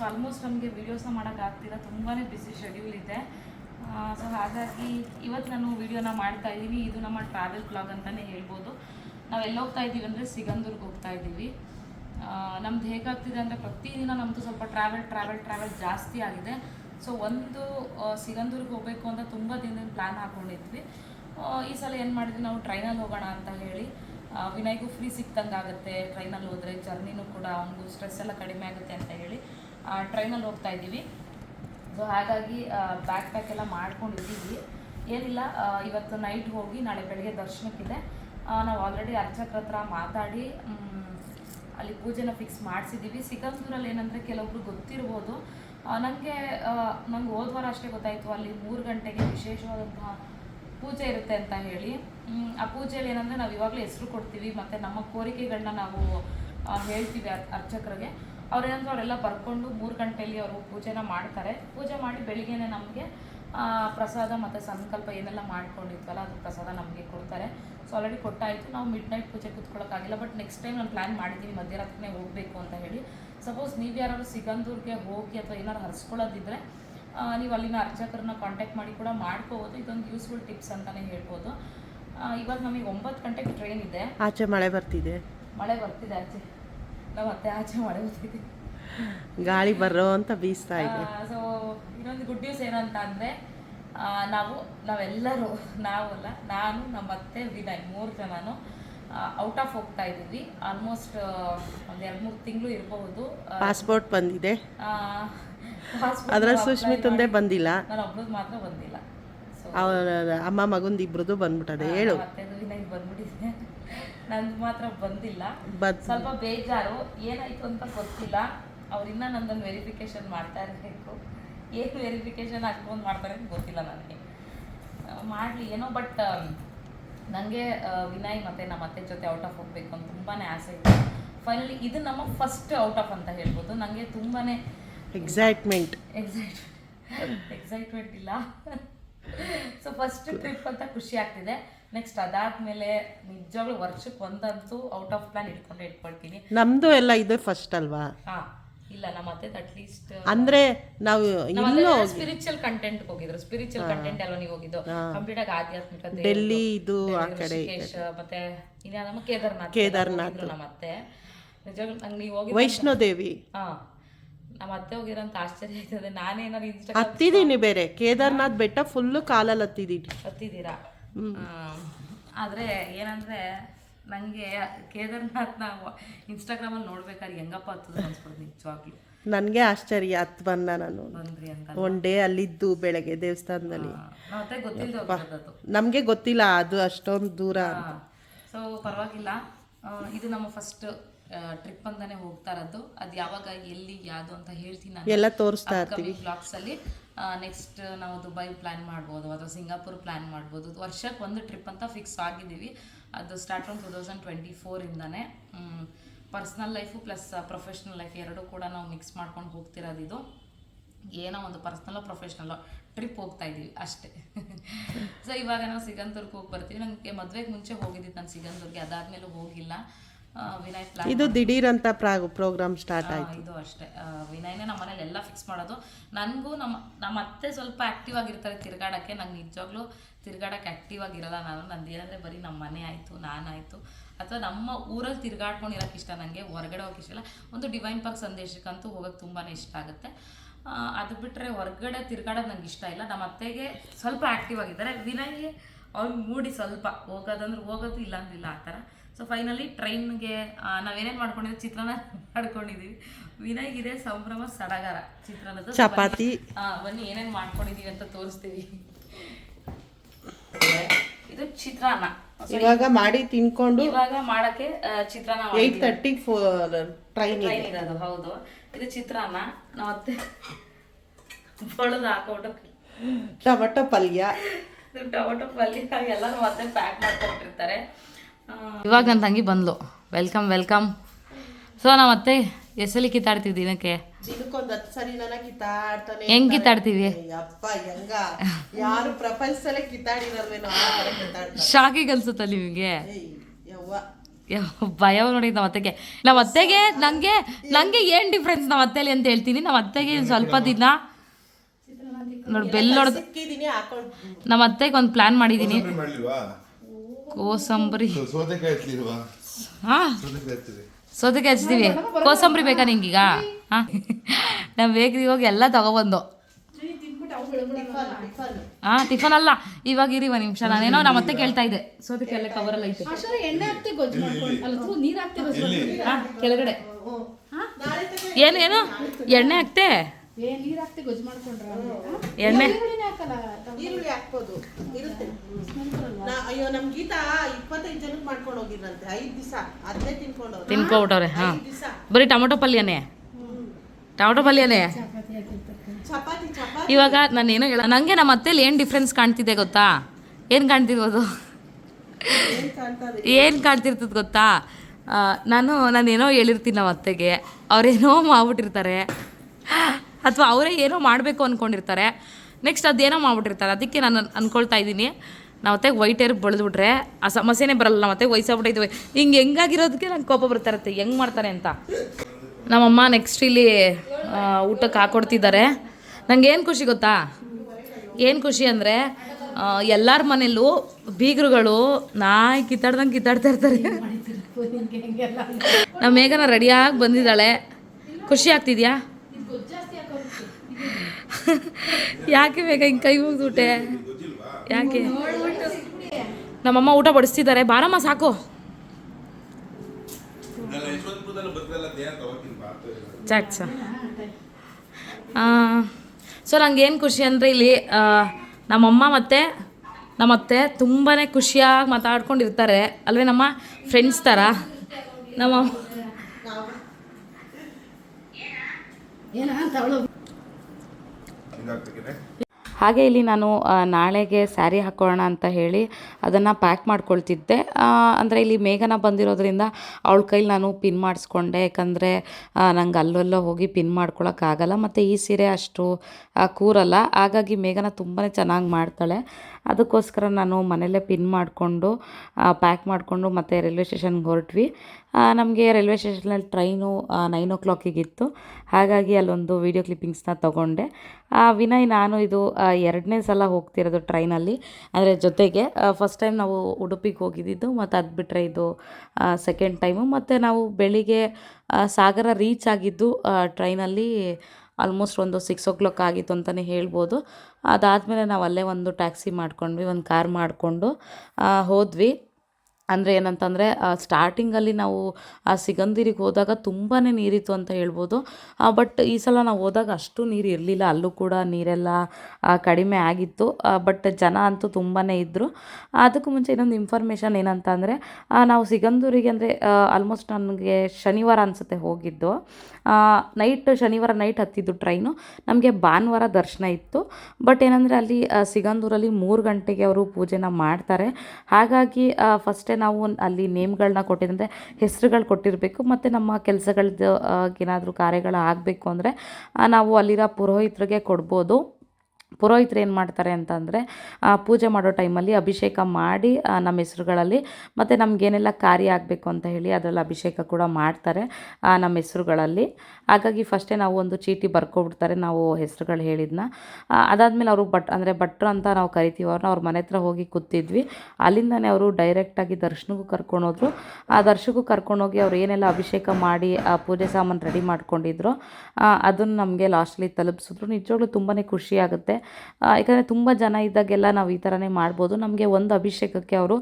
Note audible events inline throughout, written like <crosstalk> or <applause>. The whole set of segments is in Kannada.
ಸೊ ಆಲ್ಮೋಸ್ಟ್ ನಮಗೆ ವೀಡಿಯೋಸ್ನ ಮಾಡೋಕ್ಕಾಗ್ತಿಲ್ಲ ತುಂಬಾ ಬಿಸಿ ಶೆಡ್ಯೂಲ್ ಇದೆ. ಸೊ ಹಾಗಾಗಿ ಇವತ್ತು ನಾನು ವೀಡಿಯೋನ ಮಾಡ್ತಾ ಇದ್ದೀನಿ ಇದು ನಮ್ಮ ಟ್ರಾವೆಲ್ ಬ್ಲಾಗ್ ಅಂತಲೇ ಹೇಳ್ಬೋದು. ನಾವು ಎಲ್ಲಿ ಹೋಗ್ತಾ ಇದ್ದೀವಿ ಅಂದರೆ ಸಿಗಂದೂರ್ಗೆ ಹೋಗ್ತಾ ಇದ್ದೀವಿ ನಮ್ದು ಹೇಗಾಗ್ತಿದೆ ಅಂದರೆ ಪ್ರತಿದಿನ ನಮ್ಮದು ಸ್ವಲ್ಪ ಟ್ರಾವೆಲ್ ಟ್ರಾವೆಲ್ ಟ್ರಾವೆಲ್ ಜಾಸ್ತಿ ಆಗಿದೆ. ಸೊ ಒಂದು ಸಿಗಂದೂರಿಗೆ ಹೋಗಬೇಕು ಅಂತ ತುಂಬ ದಿನದಿಂದ ಪ್ಲ್ಯಾನ್ ಹಾಕ್ಕೊಂಡಿದ್ವಿ ಈ ಸಲ ಏನು ಮಾಡಿದ್ವಿ? ನಾವು ಟ್ರೈನಲ್ಲಿ ಹೋಗೋಣ ಅಂತ ಹೇಳಿ ವಿನಯ್ಗೂ ಫ್ರೀ ಸಿಕ್ತಂಗೆ ಆಗುತ್ತೆ ಟ್ರೈನಲ್ಲಿ ಹೋದರೆ ಜರ್ನಿನೂ ಕೂಡ ಅವನಿಗೂ ಸ್ಟ್ರೆಸ್ ಎಲ್ಲ ಕಡಿಮೆ ಆಗುತ್ತೆ ಅಂತ ಹೇಳಿ ಟ್ರೈನಲ್ಲಿ ಹೋಗ್ತಾ ಇದ್ದೀವಿ. ಸೊ ಹಾಗಾಗಿ ಬ್ಯಾಕ್ ಪ್ಯಾಕ್ ಎಲ್ಲ ಮಾಡ್ಕೊಂಡಿದ್ದೀವಿ. ಏನಿಲ್ಲ ಇವತ್ತು ನೈಟ್ ಹೋಗಿ ನಾಳೆ ಬೆಳಗ್ಗೆ ದರ್ಶನಕ್ಕಿದೆ. ನಾವು ಆಲ್ರೆಡಿ ಅರ್ಚಕ್ರ ಹತ್ರ ಮಾತಾಡಿ ಅಲ್ಲಿ ಪೂಜೆನ ಫಿಕ್ಸ್ ಮಾಡಿಸಿದ್ದೀವಿ. ಸಿಗಂದೂರಲ್ಲಿ ಏನಂದರೆ ಕೆಲವೊಬ್ರು ಗೊತ್ತಿರ್ಬೋದು. ನನಗೆ ನಂಗೆ ಹೋದ್ವಾರ ಅಷ್ಟೇ ಗೊತ್ತಾಯಿತು. ಅಲ್ಲಿ ಮೂರು ಗಂಟೆಗೆ ವಿಶೇಷವಾದಂತಹ ಪೂಜೆ ಇರುತ್ತೆ ಅಂತ ಹೇಳಿ. ಆ ಪೂಜೆಯಲ್ಲಿ ಏನಂದರೆ ನಾವು ಇವಾಗಲೇ ಹೆಸರು ಕೊಡ್ತೀವಿ. ಮತ್ತು ನಮ್ಮ ಕೋರಿಕೆಗಳನ್ನ ನಾವು ಹೇಳ್ತೀವಿ ಅರ್- ಅರ್ಚಕರಿಗೆ. ಅವ್ರೇನಂದ್ರೆ ಅವರೆಲ್ಲ ಬರ್ಕೊಂಡು ಮೂರು ಗಂಟೆಯಲ್ಲಿ ಅವರು ಪೂಜೆನ ಮಾಡ್ತಾರೆ. ಪೂಜೆ ಮಾಡಿ ಬೆಳಿಗ್ಗೆನೆ ನಮಗೆ ಪ್ರಸಾದ ಮತ್ತು ಸಂಕಲ್ಪ ಏನೆಲ್ಲ ಮಾಡ್ಕೊಂಡಿದ್ವಲ್ಲ ಅದು ಪ್ರಸಾದ ನಮಗೆ ಕೊಡ್ತಾರೆ. ಸೊ ಆಲ್ರೆಡಿ ಕೊಟ್ಟಾಯಿತು. ನಾವು ಮಿಡ್ ನೈಟ್ ಪೂಜೆ ಕೂತ್ಕೊಳ್ಳೋಕ್ಕಾಗಿಲ್ಲ ಬಟ್ ನೆಕ್ಸ್ಟ್ ಟೈಮ್ ನಾನು ಪ್ಲ್ಯಾನ್ ಮಾಡಿದ್ದೀನಿ ಮಧ್ಯರಾತ್ರಿನೇ ಹೋಗಬೇಕು ಅಂತ ಹೇಳಿ. ಸಪೋಸ್ ನೀವು ಯಾರಾದ್ರು ಸಿಗಂದೂರಿಗೆ ಹೋಗಿ ಅಥವಾ ಏನಾದ್ರು ಹರಿಸ್ಕೊಳ್ಳೋದಿದ್ರೆ ನೀವು ಅಲ್ಲಿನ ಅರ್ಚಕರನ್ನ ಕಾಂಟ್ಯಾಕ್ಟ್ ಮಾಡಿ ಕೂಡ ಮಾಡ್ಕೋಬೋದು. ಇದೊಂದು ಯೂಸ್ಫುಲ್ ಟಿಪ್ಸ್ ಅಂತಲೇ ಹೇಳ್ಬೋದು. ಇವಾಗ ನಮಗೆ ಒಂಬತ್ತು ಗಂಟೆಗೆ ಟ್ರೈನ್ ಇದೆ. ಆಚೆ ಮಳೆ ಬರ್ತಿದೆ. ಮಳೆ ಬರ್ತಿದೆ ಆಚೆ. ನಾವು ಅತ್ತೆ ಆಚೆ ಮಳೆ ಬರ್ತಿದೆ ಗಾಳಿ ಬರೋ ಅಂತ ಬೀಸ್ತಾ ಇದೆ. ಸೊ ಇನ್ನೊಂದು ಗುಡ್ ನ್ಯೂಸ್ ಏನಂತ ಅಂದರೆ ನಾವು ನಾವೆಲ್ಲರೂ ನಾವು ಅಲ್ಲ ನಾನು ನಮ್ಮ ಅತ್ತೆ ವಿನಯ್ ಮೂರು ಜನನು ಔಟ್ ಆಫ್ ಹೋಗ್ತಾ ಇದ್ದೀವಿ. ಆಲ್ಮೋಸ್ಟ್ ಒಂದು ಎರಡು ಮೂರು ತಿಂಗಳು ಇರಬಹುದು. ಪಾಸ್ಪೋರ್ಟ್ ಬಂದಿದೆ. ಅದ್ರಲ್ಲಿ ಸುಶ್ಮಿತಂದೇ ಬಂದಿಲ್ಲ. ನಾನು ಒಬ್ರದ್ದು ಮಾತ್ರ ಬಂದಿಲ್ಲ. ಅವರ ಅಮ್ಮ ಮಗುಂದು ಇಬ್ರದ್ದು ಬಂದ್ಬಿಟ್ಟದೆ. ಹೇಳು. ಮತ್ತೆ ವಿನಯ್ ಬಂದ್ಬಿಟ್ಟಿದೆ. ನಂದು ಮಾತ್ರ ಬಂದಿಲ್ಲ. ಸ್ವಲ್ಪ ಬೇಜಾರು ಏನಾಯ್ತು ಅಂತ ಗೊತ್ತಿಲ್ಲ. ಅವ್ರಿನ್ನ ನಂದೊಂದು ವೆರಿಫಿಕೇಶನ್ ಮಾಡ್ತಾ ಇರಬೇಕು. ಏನು ವೆರಿಫಿಕೇಶನ್ ಹಾಕ್ಬೋದು ಮಾಡ್ತಾರೆ ಅಂತ ಗೊತ್ತಿಲ್ಲ ನನಗೆ. ಮಾಡಲಿ ಏನೋ ಬಟ್ ನನಗೆ ವಿನಯ್ ಮತ್ತು ನಮ್ಮ ಅತ್ತೆ ಜೊತೆ ಔಟ್ ಆಫ್ ಹೋಗಬೇಕು ಅಂತ ತುಂಬಾ ಆಸೆ ಇತ್ತು. ಫೈನಲಿ ಇದು ನಮ್ಮ ಫಸ್ಟ್ ಔಟ್ ಆಫ್ ಅಂತ ಹೇಳ್ಬೋದು. ನನಗೆ ತುಂಬಾ ಎಕ್ಸೈಟ್ಮೆಂಟ್ ಎಕ್ಸೈಟ್ ಎಕ್ಸೈಟ್ಮೆಂಟ್ ಇಲ್ಲ. ಸೊ ಫಸ್ಟ್ ಟ್ರಿಪ್ ಅಂತ ಖುಷಿ ಆಗ್ತಿದೆ. ನೆಕ್ಸ್ಟ್ ಅದಾದ್ಮೇಲೆ ನಿಜವಾಗ್ಲೂ ವರ್ಷಕ್ಕೆ ಒಂದಂತೂ ಔಟ್ ಆಫ್ ಪ್ಲಾನ್ ಇಟ್ಕೊಂಡೆ ಇಟ್ಕೊಳ್ತೀನಿ. ನಮ್ದು ಎಲ್ಲ ಇದು ಫಸ್ಟ್ ಅಲ್ವಾ? ಹಾ ಇಲ್ಲ ನಮ್ಮ ಅತ್ತೆ ಅಟ್ಲೀಸ್ಟ್ ಅಂದ್ರೆ ನಾವು ಇನ್ನೂ ಸ್ಪಿರಿಚುವಲ್ ಕಂಟೆಂಟ್ ಹೋಗಿದ್ರು. ಸ್ಪಿರಿಚುವಲ್ ಕಂಟೆಂಟ್ ಅಲ್ವಾ ನೀವು ಹೋಗಿದ್ದು? ಕಂಪ್ಲೀಟ್ ಆಗಿ ಆಧ್ಯಾತ್ಮಿಕ ಡೆಲ್ಲಿ ಇದು ಆ ಕಡೆ ಮತ್ತೆ ಮತ್ತೆ ನಮ್ಮ ಕೇದಾರ್ನಾಥ್ ಕೇದಾರ್ನಾಥ್. ನಮ್ಮ ಅತ್ತೆ. ನಿಜವಾಗ್ಲೂ ನಂಗೆ ನೀವು ಹೋಗಿ ವೈಷ್ಣೋದೇವಿ. ಹಾ. ನಮ್ಮ ಅತ್ತೆ ಹೋಗಿರೋಂತ ಆಶ್ಚರ್ಯ ಆಯ್ತದೆ ನಾನೇನಾದ್ರು ಇನ್ಸ್ಟಾ ಹತ್ತಿದ್ದೀನಿ ಬೇರೆ. ಕೇದಾರ್ನಾಥ್ ಬೆಟ್ಟ ಫುಲ್ಲು ಕಾಲಲ್ಲಿ ಹತ್ತಿದೀನಿ. ಹತ್ತಿದ್ದೀರಾ ಆದರೆ ಏನಂದರೆ ನನಗೆ ಕೇದಾರ್ನಾಥ್ನ ಇನ್ಸ್ಟಾಗ್ರಾಮಲ್ಲಿ ನೋಡ್ಬೇಕಾದ್ರೆ ಹೆಂಗಪ್ಪ ಹತ್ತದ ಅನ್ಸ್ಬಿಡ್ತು ನಿಜವಾಗ್ಲೂ. ನನಗೆ ಆಶ್ಚರ್ಯ ಹತ್ತು ಬಂದ ನಾನು ಒನ್ ಡೇ ಅಲ್ಲಿದ್ದು ಬೆಳಗ್ಗೆ ದೇವಸ್ಥಾನದಲ್ಲಿ. ನಮಗೆ ಗೊತ್ತಿಲ್ಲ ಅದು ಅಷ್ಟೊಂದು ದೂರ ಸೊ ಪರವಾಗಿಲ್ಲ. ಇದು ನಮ್ಮ ಫಸ್ಟ್ ಟ್ರಿಪ್ ಅಂತಾನೆ ಹೋಗ್ತಾ ಇರೋದು. ಅದು ಯಾವಾಗ ಎಲ್ಲಿ ಯಾವುದು ಅಂತ ಹೇಳ್ತೀನಿ ನಾನು ಎಲ್ಲ ತೋರಿಸ್ತಾ ಇರ್ತೀವಿ. ಬ್ಲಾಗ್ಸ್ ಅಲ್ಲಿ. ನೆಕ್ಸ್ಟ್ ನಾವು ದುಬೈ ಪ್ಲಾನ್ ಮಾಡ್ಬೋದು ಅಥವಾ ಸಿಂಗಾಪುರ್ ಪ್ಲಾನ್ ಮಾಡ್ಬೋದು. ವರ್ಷಕ್ಕೆ ಒಂದು ಟ್ರಿಪ್ ಅಂತ ಫಿಕ್ಸ್ ಆಗಿದ್ದೀವಿ. ಅದು start from two thousand twenty ಫೋರಿಂದಾನೆ personal life plus professional life ಎರಡೂ ಕೂಡ ನಾವು ಮಿಕ್ಸ್ ಮಾಡ್ಕೊಂಡು ಹೋಗ್ತಿರೋದು ಇದು. ಏನೋ ಒಂದು ಪರ್ಸ್ನಲ್ಲೋ ಪ್ರೊಫೆಷ್ನಲ್ಲೋ ಟ್ರಿಪ್ ಹೋಗ್ತಾ ಇದ್ದೀವಿ ಅಷ್ಟೇ. <laughs> ಸೊ ಇವಾಗ ನಾವು ಸಿಗಂದೂರ್ಗೆ ಹೋಗಿ ಬರ್ತೀವಿ. ನನಗೆ ಮದುವೆಗೆ ಮುಂಚೆ ಹೋಗಿದ್ದಿತ್ತು ನಾನು ಸಿಗಂದೂರ್ಗೆ ಅದಾದ್ಮೇಲೆ ಹೋಗಿಲ್ಲ. ವಿನಯ್ ಪ್ಲಾನ್ ಇದು ದಿಢೀರ್ ಅಂತ ಪ್ರೋಗ್ರಾಮ್ ಸ್ಟಾರ್ಟ್ ಆಯ್ತು. ಇದು ಅಷ್ಟೇ. ವಿನಯ್ನೇ ನಮ್ಮ ಮನೇಲಿ ಎಲ್ಲ ಫಿಕ್ಸ್ ಮಾಡೋದು. ನನಗೂ ನಮ್ಮ ನಮ್ಮ ಅತ್ತೆ ಸ್ವಲ್ಪ ಆ್ಯಕ್ಟಿವ್ ಆಗಿರ್ತಾರೆ ತಿರ್ಗಾಡಕ್ಕೆ. ನಂಗೆ ನಿಜವಾಗ್ಲೂ ತಿರ್ಗಾಡಕ್ಕೆ ಆಕ್ಟಿವ್ ಆಗಿರಲ್ಲ ನಾನು. ನಂದು ಏನಂದರೆ ಬರೀ ನಮ್ಮ ಮನೆ ಆಯಿತು ನಾನಾಯಿತು ಅಥವಾ ನಮ್ಮ ಊರಲ್ಲಿ ತಿರ್ಗಾಡ್ಕೊಂಡು ಇರೋಕ್ಕೆ ಇಷ್ಟ ನನಗೆ ಹೊರಗಡೆ ಹೋಗಕ್ಕೆ ಇಷ್ಟ ಇಲ್ಲ. ಒಂದು ಡಿವೈನ್ ಪಾರ್ಕ್ ಸಂದೇಶಕ್ಕಂತೂ ಹೋಗೋಕ್ಕೆ ತುಂಬಾ ಇಷ್ಟ ಆಗುತ್ತೆ. ಅದು ಬಿಟ್ಟರೆ ಹೊರಗಡೆ ತಿರ್ಗಾಡೋದು ನಂಗೆ ಇಷ್ಟ ಇಲ್ಲ. ನಮ್ಮ ಅತ್ತೆಗೆ ಸ್ವಲ್ಪ ಆಕ್ಟಿವ್ ಆಗಿದ್ದಾರೆ. ವಿನಯ್ಗೆ ಅವ್ನು ಮೂಡಿ ಸ್ವಲ್ಪ. ಹೋಗೋದಂದ್ರೆ ಹೋಗೋದು ಇಲ್ಲ ಅಂದಿಲ್ಲ ಆ ಥರ. ಸೊ ಫೈನಲಿ ಟ್ರೈನ್ಗೆ ನಾವೇನೇನು ಮಾಡ್ಕೊಂಡಿದ್ದೀವಿ ಚಿತ್ರಾನ್ನ <laughs> ಮಾಡ್ಕೊಂಡಿದ್ದೀವಿ ವಿನಯ್ಗಿದೆ ಸಂಭ್ರಮ ಸಡಗರ. ಚಿತ್ರಾನ್ನದ ಚಪಾತಿ. ಬನ್ನಿ. ಏನೇನು ಮಾಡ್ಕೊಂಡಿದೀವಿ ಅಂತ ತೋರಿಸ್ತೀವಿ. ಇದು ಚಿತ್ರಾನ್ನ. ಇವಾಗ ಮಾಡಿ ತಿನ್ಕೊಂಡು ಇವಾಗ ಮಾಡಕ್ಕೆ ಚಿತ್ರಾನ್ನ ಏಟ್ ತರ್ಟಿ ಟ್ರೈನ್ ಇರೋದು ಹೌದು. ಇದು ಚಿತ್ರಾನ್ನ. ನಾವು ಅತ್ತೆ ಬಳ್ದು ಹಾಕೊಂಡು ಟೊಮಟೊ ಪಲ್ಯ. ಇದು ಟೊಮೊಟೊ ಪಲ್ಯ ಎಲ್ಲರೂ ಮತ್ತೆ ಪ್ಯಾಕ್ ಮಾಡ್ಕೊಟ್ಟಿರ್ತಾರೆ ಇವಾಗ ನನ್ನ ತಂಗಿ ಬಂದ್ಲು. ವೆಲ್ಕಮ್ ವೆಲ್ಕಮ್ ಸೊ ನಾವು ಮತ್ತೆ ಎಸಲಿ ಕಿತ್ತಾಡ್ತೀವಿ ದಿನಕ್ಕೆ ದಿನಕ್ಕೊಂದ್ ಹತ್ತು ಸರಿ ನನ್ನ ಕಿತ್ತಾಡ್ತಾನೆ ಹೆಂಗ್ ಕಿತ್ತಾಡ್ತೀವಿ? ಅಪ್ಪ ಹೆಂಗ? ಯಾರು ಪ್ರಪಂಚದಲ್ಲೇ ಕಿತ್ತಾಡಿರಲ್ವೇನೋ ಶಾಕಿಗೆ ಅನ್ಸುತ್ತ ನಿಮಗೆ? ಯವ್ವ. ಭಯ ನೋಡಿ ನಮ್ಮ ಅತ್ತೆಗೆ. ನಮ್ಮ ಅತ್ತೆಗೆ ನನಗೆ ನನಗೆ ಏನು ಡಿಫ್ರೆನ್ಸ್ ನಮ್ಮ ಅತ್ತೆಲಿ ಅಂತ ಹೇಳ್ತೀನಿ. ನಮ್ಮ ಅತ್ತೆಗೆ ಸ್ವಲ್ಪ ದಿನ ನೋಡಿ ಬೆಲ್ ನೋಡ್ದು ನಮ್ಮ ಅತ್ತೆಗೆ ಒಂದು ಪ್ಲ್ಯಾನ್ ಮಾಡಿದ್ದೀನಿ ಕೋಸಂಬರಿ. ಹಾಂ. ಸೌತೆಕಾಯಿ ಹಚ್ತೀವಿ. ಕೋಸಂಬರಿ ಬೇಕಾ ನಿಂಗೀಗ? ಹಾಂ. ನಾವು ಬೇಕ್ರಿಗೆ ಹೋಗಿ ಎಲ್ಲ ತಗೊಬಂದು. ಹಾ ಟಿಫನ್ ಅಲ್ಲ. ಇವಾಗ ಇರಿ ಒಂದು ನಿಮಿಷ. ನಾನೇನೋ ನಮ್ಮ ಮತ್ತೆ ಕೇಳ್ತಾ ಇದ್ದೆ ಸೋದಕ್ಕೆ ಎಲ್ಲ ಕವರ್ ಐತೆ ಎಣ್ಣೆ ಹಾಕ್ತಿ ಗೊಜ್ಜು ಮಾಡ್ಕೊಂಡು? ಅಲ್ಲ ಥೂ, ನೀರ್ ಹಾಕ್ತಿ ಗೊಜ್ಜು ಮಾಡ್ಕೊಂಡು ಹಾಂ ಕೆಳಗಡೆ. ಏನು ಏನು? ಎಣ್ಣೆ ಹಾಕ್ತೆ? ಏ ನೀರ್ ಹಾಕ್ತಿ ಗೊಜ್ಜು ಮಾಡ್ಕೊಂಡ್ರ? ಎಣ್ಣೆ. ಈರುಳ್ಳಿ ಹಾಕ್ಬೋದು. ಇರುತ್ತೆ. ನಾ- ಅಯ್ಯೋ ನಮ್ ಗೀತಾ ಇಪ್ಪತ್ತೈದು ಜನಕ್ಕೆ ಮಾಡ್ಕೊಂಡು ಹೋಗಿದ್ರಂತೆ. ಐದ್ ದಿವಸ. ಅದನ್ನೇ ತಿನ್ಕೊಂಡು ತಿನ್ಕೊಬಿಟ್ಟವ್ರೆ ಹಾಂ. ಬರೀ ಟೊಮೊಟೊ ಪಲ್ಯನೇ? ಟೊಮೊಟೊ ಪಲ್ಯನೇ? ಚಪಾತಿ ಚಪಾತಿ. ಇವಾಗ ನಾನು ಏನೋ ಹೇಳ ನನಗೆ ನಮ್ಮ ಅತ್ತೇಲಿ ಏನು ಡಿಫ್ರೆನ್ಸ್ ಕಾಣ್ತಿದೆ ಗೊತ್ತಾ? ಏನು ಕಾಣ್ತಿರ್ಬೋದು? ಏನ್ ಏನು ಕಾಣ್ತಿರ್ತದೆ ಗೊತ್ತಾ? ನಾನು ನಾನು ನಾನೇನೋ ಹೇಳಿರ್ತೀನಿ ನಮ್ಮ ಅತ್ತೆಗೆ. ಅವರೇನೋ ಮಾಡ್ಬಿಟ್ಟಿರ್ತಾರೆ. ಅಥವಾ ಅವರೇ ಏನೋ ಮಾಡಬೇಕು ಅಂದ್ಕೊಂಡಿರ್ತಾರೆ ನೆಕ್ಸ್ಟ್ ಅದೇನೋ ಮಾಡ್ಬಿಟ್ಟಿರ್ತಾರೆ. ಅದಕ್ಕೆ ನಾನು ಅಂದ್ಕೊಳ್ತಾ ಅನ್ಕೊಳ್ತಾ ಇದ್ದೀನಿ. ನಾವು ಮತ್ತೆ ವೈಟ್ ಏರ್ ಬೆಳೆದ್ಬಿಟ್ರೆ ಆ ಸಮಸ್ಯೆನೇ ಬರಲ್ಲ. ಮತ್ತೆ ಅತ್ತೆಗೆ ವಯಸ್ಸಾಗ್ಬಿಟ್ಟೈತೆ ಹಿಂಗೆ ಹೆಂಗಾಗಿರೋದಕ್ಕೆ ನಂಗೆ ಕೋಪ ಬರ್ತಾ ಇರುತ್ತೆ. ಹೆಂಗೆ ಮಾಡ್ತಾರೆ ಅಂತ. ನಮ್ಮಮ್ಮ ನೆಕ್ಸ್ಟ್ ಇಲ್ಲಿ ಊಟಕ್ಕೆ ಹಾಕೊಡ್ತಿದ್ದಾರೆ. ನಂಗೆ ಏನು ಖುಷಿ ಗೊತ್ತಾ? ಏನು ಖುಷಿ ಅಂದರೆ ಎಲ್ಲರ ಮನೇಲೂ ಬೀಗರುಗಳು ನಾಯಿ ಕಿತ್ತಾಡ್ದಂಗೆ ಕಿತ್ತಾಡ್ತಾ ಇರ್ತಾರೆ. ನಮ್ಮ ಮೇಘನ ರೆಡಿಯಾಗಿ ಬಂದಿದ್ದಾಳೆ. ಖುಷಿ ಆಗ್ತಿದ್ಯಾ? ಯಾಕೆ ಬೇಕಾ ಹಿಂಗೆ ಕೈ ಮುಗಿದ್ಬಿಟ್ಟೆ ಯಾಕೆ? ನಮ್ಮಮ್ಮ ಊಟ ಬಡಿಸ್ತಿದ್ದಾರೆ. ಬಾರಮ್ಮ, ಸಾಕು. ಹೇಳಿದ್ರು. ಚಾಟ್ಸ ಸೊ ನಂಗೇನು ಖುಷಿ ಅಂದರೆ ಇಲ್ಲಿ ನಮ್ಮಮ್ಮ ಮತ್ತು ನಮ್ಮತ್ತೆ ತುಂಬಾ ಖುಷಿಯಾಗಿ ಮಾತಾಡ್ಕೊಂಡಿರ್ತಾರೆ. ಅಲ್ವೇ ನಮ್ಮ ಫ್ರೆಂಡ್ಸ್ ಥರ ನಮ್ಮ ಹಾಗೆ ಇಲ್ಲಿ ನಾನು ನಾಳೆಗೆ ಸ್ಯಾರಿ ಹಾಕ್ಕೊಳ್ಳೋಣ ಅಂತ ಹೇಳಿ ಅದನ್ನು ಪ್ಯಾಕ್ ಮಾಡ್ಕೊಳ್ತಿದ್ದೆ. ಅಂದರೆ ಇಲ್ಲಿ ಮೇಘನ ಬಂದಿರೋದ್ರಿಂದ ಅವಳ ಕೈಲಿ ನಾನು ಪಿನ್ ಮಾಡಿಸ್ಕೊಂಡೆ. ಯಾಕಂದರೆ ನಂಗೆ ಅಲ್ಲಲ್ಲೋ ಹೋಗಿ ಪಿನ್ ಮಾಡ್ಕೊಳಕ್ಕಾಗಲ್ಲ ಮತ್ತು ಈ ಸೀರೆ ಅಷ್ಟು ಕೂರಲ್ಲ. ಹಾಗಾಗಿ ಮೇಘನ ತುಂಬಾ ಚೆನ್ನಾಗಿ ಮಾಡ್ತಾಳೆ. ಅದಕ್ಕೋಸ್ಕರ ನಾನು ಮನೆಯಲ್ಲೇ ಪಿನ್ ಮಾಡಿಕೊಂಡು ಪ್ಯಾಕ್ ಮಾಡಿಕೊಂಡು ಮತ್ತೆ ರೈಲ್ವೆ ಸ್ಟೇಷನ್ಗೆ ಹೊರಟ್ವಿ. ನಮಗೆ ರೈಲ್ವೆ ಸ್ಟೇಷನಲ್ಲಿ ಟ್ರೈನು ನೈನ್ ಓ ಕ್ಲಾಕಿಗಿತ್ತು. ಹಾಗಾಗಿ ಅಲ್ಲೊಂದು ವೀಡಿಯೋ ಕ್ಲಿಪ್ಪಿಂಗ್ಸ್ನ ತೊಗೊಂಡೆ. ವಿನಯ್, ನಾನು ಇದು ಎರಡನೇ ಸಲ ಹೋಗ್ತಿರೋದು ಟ್ರೈನಲ್ಲಿ. ಅಂದರೆ ಜೊತೆಗೆ ಫಸ್ಟ್ ಟೈಮ್ ನಾವು ಉಡುಪಿಗೆ ಹೋಗಿದ್ದಿದ್ದು ಮತ್ತು ಅದು ಬಿಟ್ಟರೆ ಇದು ಸೆಕೆಂಡ್ ಟೈಮು ಮತ್ತು ನಾವು ಬೆಳಿಗ್ಗೆ ಸಾಗರ ರೀಚ್ ಆಗಿದ್ದು ಟ್ರೈನಲ್ಲಿ ಆಲ್ಮೋಸ್ಟ್ ಒಂದು ಸಿಕ್ಸ್ ಓ ಕ್ಲಾಕ್ ಆಗಿತ್ತು ಅಂತಲೇ ಹೇಳ್ಬೋದು. ಅದಾದಮೇಲೆ ನಾವು ಅಲ್ಲೇ ಒಂದು ಟ್ಯಾಕ್ಸಿ ಮಾಡ್ಕೊಂಡ್ವಿ, ಒಂದು ಕಾರ್ ಮಾಡಿಕೊಂಡು ಹೋದ್ವಿ. ಅಂದರೆ ಏನಂತಂದರೆ ಸ್ಟಾರ್ಟಿಂಗಲ್ಲಿ ನಾವು, ಆ, ಸಿಗಂದಿರಿಗೆ ಹೋದಾಗ ತುಂಬಾ ನೀರಿತ್ತು ಅಂತ ಹೇಳ್ಬೋದು. ಬಟ್ ಈ ಸಲ ನಾವು ಹೋದಾಗ ಅಷ್ಟು ನೀರು ಇರಲಿಲ್ಲ. ಅಲ್ಲೂ ಕೂಡ ನೀರೆಲ್ಲ ಕಡಿಮೆ ಆಗಿತ್ತು. ಬಟ್ ಜನ ಅಂತೂ ತುಂಬಾ ಇದ್ದರು ಅದಕ್ಕೂ ಮುಂಚೆ ಇನ್ನೊಂದು ಇನ್ಫಾರ್ಮೇಷನ್ ಏನಂತ ಅಂದರೆ ನಾವು ಸಿಗಂದೂರಿಗೆ ಅಂದರೆ ಆಲ್ಮೋಸ್ಟ್ ನನಗೆ ಶನಿವಾರ ಅನಿಸುತ್ತೆ ಹೋಗಿದ್ದು. ನೈಟ್ ಶನಿವಾರ ನೈಟ್ ಹತ್ತಿದ್ದು ಟ್ರೈನು ನಮಗೆ ಭಾನುವಾರ ದರ್ಶನ ಇತ್ತು. ಬಟ್ ಏನಂದರೆ ಅಲ್ಲಿ ಸಿಗಂದೂರಲ್ಲಿ ಮೂರು ಗಂಟೆಗೆ ಅವರು ಪೂಜೆನ ಮಾಡ್ತಾರೆ. ಹಾಗಾಗಿ ಫಸ್ಟೇ ನಾವು ಅಲ್ಲಿ ನೇಮ್ಗಳನ್ನ ಕೊಟ್ಟಿದ್ದಂದರೆ ಹೆಸರುಗಳು ಕೊಟ್ಟಿರಬೇಕು, ಮತ್ತು ನಮ್ಮ ಕೆಲಸಗಳದ್ದು ಏನಾದರೂ ಕಾರ್ಯಗಳು ಆಗಬೇಕು ಅಂದರೆ ನಾವು ಅಲ್ಲಿರೋ ಪುರೋಹಿತರಿಗೆ ಕೊಡ್ಬೋದು. ಪುರೋಹಿತರು ಏನು ಮಾಡ್ತಾರೆ ಅಂತಂದರೆ ಪೂಜೆ ಮಾಡೋ ಟೈಮಲ್ಲಿ ಅಭಿಷೇಕ ಮಾಡಿ ನಮ್ಮ ಹೆಸರುಗಳಲ್ಲಿ ಮತ್ತು ನಮಗೇನೆಲ್ಲ ಕಾರ್ಯ ಆಗಬೇಕು ಅಂತ ಹೇಳಿ ಅದರಲ್ಲಿ ಅಭಿಷೇಕ ಕೂಡ ಮಾಡ್ತಾರೆ ನಮ್ಮ ಹೆಸರುಗಳಲ್ಲಿ. ಹಾಗಾಗಿ ಫಸ್ಟೇ ನಾವು ಒಂದು ಚೀಟಿ ಬರ್ಕೊಬಿಡ್ತಾರೆ ನಾವು ಹೆಸರುಗಳು ಹೇಳಿದ್ನ. ಅದಾದಮೇಲೆ ಅವರು ಬಟ್ ಅಂದರೆ ಭಟ್ರು ಅಂತ ನಾವು ಕರಿತೀವಿ ಅವ್ರನ್ನ ಅವ್ರ ಮನೆ ಹತ್ರ ಹೋಗಿ ಕೂತಿದ್ವಿ. ಅಲ್ಲಿಂದನೇ ಅವರು ಡೈರೆಕ್ಟಾಗಿ ದರ್ಶನಕ್ಕೂ ಕರ್ಕೊಂಡೋದ್ರು ಆ ದರ್ಶನಕ್ಕೂ ಕರ್ಕೊಂಡೋಗಿ ಅವ್ರು ಏನೆಲ್ಲ ಅಭಿಷೇಕ ಮಾಡಿ ಆ ಪೂಜೆ ಸಾಮಾನು ರೆಡಿ ಮಾಡ್ಕೊಂಡಿದ್ರು ಅದನ್ನು ನಮಗೆ ಲಾಸ್ಟಲ್ಲಿ ತಲುಪಿಸಿದ್ರು. ನಿಜವಾಗ್ಲೂ ತುಂಬಾ ಖುಷಿ ಆಗುತ್ತೆ. ಆ, ಯಾಕಂದರೆ ತುಂಬ ಜನ ಇದ್ದಾಗೆಲ್ಲ ನಾವು ಈ ಥರನೇ ಮಾಡ್ಬೋದು. ನಮಗೆ ಒಂದು ಅಭಿಷೇಕಕ್ಕೆ ಅವರು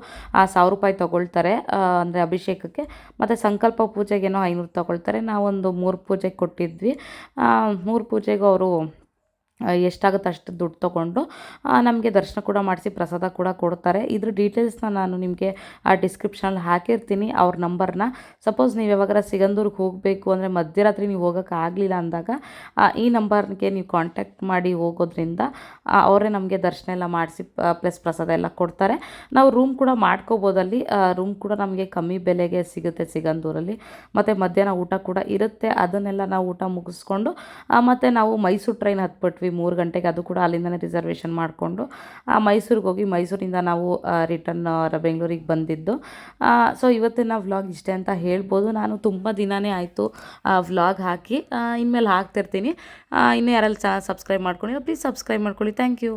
ಸಾವಿರ ರೂಪಾಯಿ ತೊಗೊಳ್ತಾರೆ ಅಂದರೆ ಅಭಿಷೇಕಕ್ಕೆ. ಮತ್ತು ಸಂಕಲ್ಪ ಪೂಜೆಗೇನೋ ಐನೂರು ತೊಗೊಳ್ತಾರೆ. ನಾವೊಂದು ಮೂರು ಪೂಜೆಗೆ ಕೊಟ್ಟಿದ್ವಿ. ಮೂರು ಪೂಜೆಗೂ ಅವರು ಎಷ್ಟಾಗುತ್ತೆ ಅಷ್ಟು ದುಡ್ಡು ತೊಗೊಂಡು ನಮಗೆ ದರ್ಶನ ಕೂಡ ಮಾಡಿಸಿ ಪ್ರಸಾದ ಕೂಡ ಕೊಡ್ತಾರೆ. ಇದ್ರ ಡೀಟೇಲ್ಸ್ನ ನಾನು ನಿಮಗೆ ಆ ಡಿಸ್ಕ್ರಿಪ್ಷನಲ್ಲಿ ಹಾಕಿರ್ತೀನಿ, ಅವ್ರ ನಂಬರ್ನ ಸಪೋಸ್ ನೀವು ಯಾವಾಗಾರ ಸಿಗಂದೂರಿಗೆ ಹೋಗಬೇಕು ಅಂದರೆ ಮಧ್ಯರಾತ್ರಿ ನೀವು ಹೋಗೋಕೆ ಆಗಲಿಲ್ಲ ಅಂದಾಗ ಈ ನಂಬರ್ಗೆ ನೀವು ಕಾಂಟ್ಯಾಕ್ಟ್ ಮಾಡಿ ಹೋಗೋದ್ರಿಂದ ಅವರೇ ನಮಗೆ ದರ್ಶನ ಎಲ್ಲ ಮಾಡಿಸಿ ಪ್ಲಸ್ ಪ್ರಸಾದ ಎಲ್ಲ ಕೊಡ್ತಾರೆ. ನಾವು ರೂಮ್ ಕೂಡ ಮಾಡ್ಕೋಬೋದಲ್ಲಿ ರೂಮ್ ಕೂಡ ನಮಗೆ ಕಮ್ಮಿ ಬೆಲೆಗೆ ಸಿಗುತ್ತೆ ಸಿಗಂದೂರಲ್ಲಿ. ಮತ್ತು ಮಧ್ಯಾಹ್ನ ಊಟ ಕೂಡ ಇರುತ್ತೆ, ಅದನ್ನೆಲ್ಲ ನಾವು ಊಟ ಮುಗಿಸ್ಕೊಂಡು ಮತ್ತು ನಾವು ಮೈಸೂರು ಟ್ರೈನ್ ಹತ್ಬಿಟ್ವಿ. ಹೊರಟ್ವಿ ಮೂರು ಗಂಟೆಗೆ ಅದು ಕೂಡ ಅಲ್ಲಿಂದನೇ ರಿಸರ್ವೇಷನ್ ಮಾಡಿಕೊಂಡು ಮೈಸೂರಿಗೆ ಹೋಗಿ ಮೈಸೂರಿಂದ ನಾವು ರಿಟರ್ನ್ ಬೆಂಗಳೂರಿಗೆ ಬಂದಿದ್ದು. ಸೊ ಇವತ್ತಿನ ವ್ಲಾಗ್ ಇಷ್ಟೇ ಅಂತ ಹೇಳ್ಬೋದು. ನಾನು ತುಂಬ ದಿನವೇ ಆಯಿತು ವ್ಲಾಗ್ ಹಾಕಿ ಇನ್ಮೇಲೆ ಹಾಕ್ತಿರ್ತೀನಿ. ಇನ್ನೂ ಯಾರೆಲ್ಲ ಚಾನಲ್ ಸಬ್ಸ್ಕ್ರೈಬ್ ಮಾಡ್ಕೊಳ್ಳಿ ಪ್ಲೀಸ್ ಸಬ್ಸ್ಕ್ರೈಬ್ ಮಾಡ್ಕೊಳ್ಳಿ. Thank you